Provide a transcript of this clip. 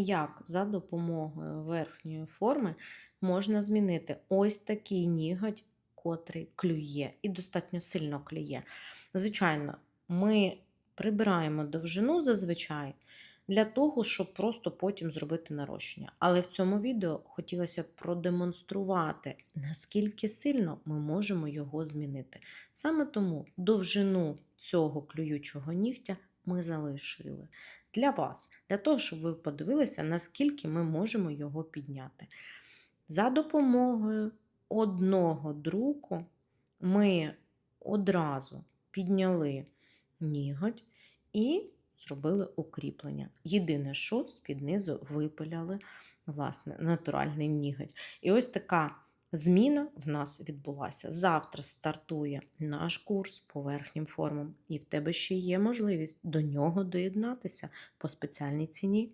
як за допомогою верхньої форми можна змінити ось такий ніготь, котрий клює, і достатньо сильно клює. Звичайно, ми прибираємо довжину зазвичай для того, щоб просто потім зробити нарощення. Але в цьому відео хотілося б продемонструвати, наскільки сильно ми можемо його змінити. Саме тому довжину цього клюючого нігтя ми залишили для вас, для того, щоб ви подивилися, наскільки ми можемо його підняти. За допомогою одного друку ми одразу підняли ніготь і зробили укріплення. Єдине, що з-під низу випиляли власне натуральний ніготь. І ось така зміна в нас відбулася. Завтра стартує наш курс по верхнім формам, і в тебе ще є можливість до нього доєднатися по спеціальній ціні.